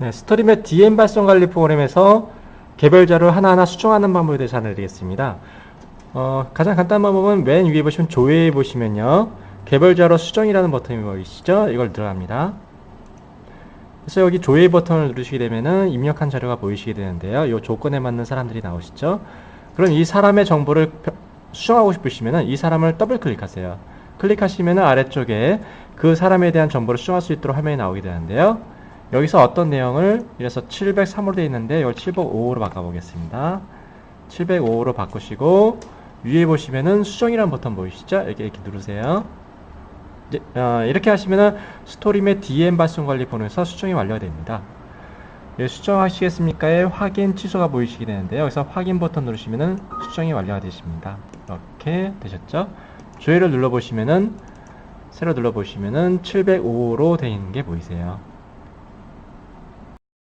네, 스토리맵 DM 발송 관리 프로그램에서 개별 자료를 하나하나 수정하는 방법에 대해서 알려드리겠습니다. 어, 가장 간단한 방법은 맨 위에 보시면 조회에 보시면요. 개별 자료 수정이라는 버튼이 보이시죠? 이걸 들어갑니다. 그래서 여기 조회 버튼을 누르시게 되면은 입력한 자료가 보이시게 되는데요. 이 조건에 맞는 사람들이 나오시죠? 그럼 이 사람의 정보를 펴- 수정하고 싶으시면은 이 사람을 더블 클릭하세요. 클릭하시면은 아래쪽에 그 사람에 대한 정보를 수정할 수 있도록 화면이 나오게 되는데요. 여기서 어떤 내용을 이래서 703으로 되어 있는데 이걸 705로 바꿔보겠습니다. 705로 바꾸시고 위에 보시면은 수정이라는 버튼 보이시죠? 이렇게 이렇게 누르세요. 이제, 어, 이렇게 하시면은 스토리의 DM 발송 관리 번호에서 수정이 완료가 됩니다. 예, 수정하시겠습니까의 확인 취소가 보이시게 되는데요. 여기서 확인 버튼 누르시면은 수정이 완료가 되십니다. 이렇게 되셨죠? 조회를 눌러보시면은 새로 눌러보시면은 705로 되어 있는 게 보이세요.